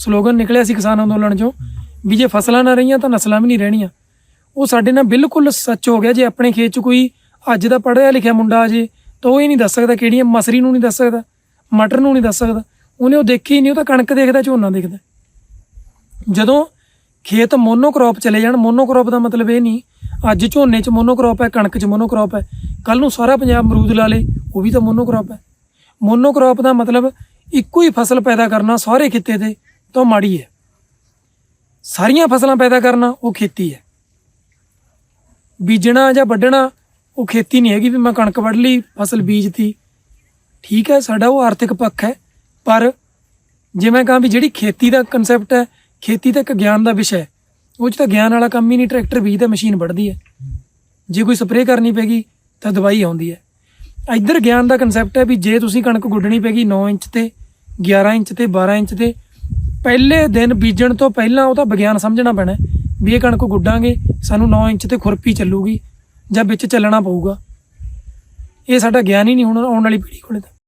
Slogan ਨਿਕਲਿਆ ਸੀ ਕਿਸਾਨ ਅੰਦੋਲਨ ਚੋਂ, ਵੀ ਜੇ ਫਸਲਾਂ ਨਾ ਰਹੀਆਂ ਤਾਂ ਨਸਲਾਂ ਵੀ ਨਹੀਂ ਰਹਿਣੀਆਂ। ਉਹ ਸਾਡੇ ਨਾਲ ਬਿਲਕੁਲ ਸੱਚ ਹੋ ਗਿਆ, ਜੇ ਆਪਣੇ ਖੇਤ 'ਚ ਕੋਈ ਅੱਜ ਦਾ ਪੜ੍ਹਿਆ ਲਿਖਿਆ ਮੁੰਡਾ ਆ ਜੇ, ਤਾਂ ਉਹ ਇਹ ਨਹੀਂ ਦੱਸ ਸਕਦਾ ਕਿਹੜੀਆਂ ਮਸਰੀ ਨੂੰ ਨਹੀਂ ਦੱਸ ਸਕਦਾ, ਮਟਰ ਨੂੰ ਨਹੀਂ ਦੱਸ ਸਕਦਾ। ਉਹਨੇ ਉਹ ਦੇਖੀ ਨਹੀਂ, ਉਹ ਤਾਂ ਕਣਕ ਦੇਖਦਾ, ਝੋਨਾ ਦੇਖਦਾ। ਜਦੋਂ ਖੇਤ ਮੋਨੋਕ੍ਰੌਪ ਚਲੇ ਜਾਣ ਮੋਨੋਕ੍ਰੌਪ ਦਾ ਮਤਲਬ ਇਹ ਨਹੀਂ, ਅੱਜ ਝੋਨੇ 'ਚ ਮੋਨੋਕ੍ਰੌਪ ਹੈ, ਕਣਕ 'ਚ ਮੋਨੋਕ੍ਰੌਪ ਹੈ ਕੱਲ ਨੂੰ ਸਾਰਾ ਪੰਜਾਬ ਅਮਰੂਦ ਲਾ ਲੇ, ਉਹ ਵੀ ਤਾਂ ਮੋਨੋਕ੍ਰੌਪ ਹੈ। ਮੋਨੋਕ੍ਰੌਪ ਦਾ ਮਤਲਬ ਇੱਕੋ ਹੀ ਫਸਲ ਪੈਦਾ ਕਰਨਾ ਸਾਰੇ ਖਿੱਤੇ ਤੇ ਤਾਂ ਉਹ ਮਾੜੀ ਹੈ। ਸਾਰੀਆਂ ਫਸਲਾਂ ਪੈਦਾ ਕਰਨਾ ਉਹ ਖੇਤੀ ਹੈ। ਬੀਜਣਾ ਜਾਂ ਵੱਢਣਾ ਉਹ ਖੇਤੀ ਨਹੀਂ ਹੈਗੀ ਵੀ ਮੈਂ ਕਣਕ ਵੱਢ ਲਈ, ਫਸਲ ਬੀਜਤੀ। ਠੀਕ ਹੈ, ਸਾਡਾ ਉਹ ਆਰਥਿਕ ਪੱਖ ਹੈ, ਪਰ ਜੇ ਮੈਂ ਕਹਾਂ ਵੀ ਜਿਹੜੀ ਖੇਤੀ ਦਾ ਕਨਸੈਪਟ ਹੈ, ਖੇਤੀ ਤਾਂ ਇੱਕ ਗਿਆਨ ਦਾ ਵਿਸ਼ਾ ਹੈ। ਉਹ 'ਚ ਤਾਂ ਗਿਆਨ ਵਾਲਾ ਕੰਮ ਹੀ ਨਹੀਂ, ਟਰੈਕਟਰ ਬੀਜਦਾ ਮਸ਼ੀਨ ਵੱਢਦੀ ਹੈ। ਜੇ ਕੋਈ ਸਪਰੇਅ ਕਰਨੀ ਪੈਗੀ ਤਾਂ ਦਵਾਈ ਆਉਂਦੀ ਹੈ। ਇੱਧਰ ਗਿਆਨ ਦਾ ਕਨਸੈਪਟ ਹੈ ਵੀ ਜੇ ਤੁਸੀਂ ਕਣਕ ਗੁੱਡਣੀ ਪੈਗੀ 9 ਇੰਚ ਤੇ 11 ਇੰਚ ਤੇ 12 ਇੰਚ ਤੇ ਪਹਿਲੇ ਦਿਨ ਬੀਜਣ ਤੋਂ ਪਹਿਲਾਂ ਉਹ ਤਾਂ ਵਿਗਿਆਨ ਸਮਝਣਾ ਪੈਣਾ ਵੀ ਇਹ ਕਣਕ ਗੁੱਡਾਂਗੇ, ਸਾਨੂੰ 9 ਇੰਚ ਤੇ ਖੁਰਪੀ ਚੱਲੂਗੀ ਜਾਂ ਵਿੱਚ ਚੱਲਣਾ ਪਊਗਾ। ਇਹ ਸਾਡਾ ਗਿਆਨ ਹੀ ਨਹੀਂ ਹੁਣ ਆਉਣ ਵਾਲੀ ਪੀੜ੍ਹੀ ਕੋਲੇ ਤਾਂ।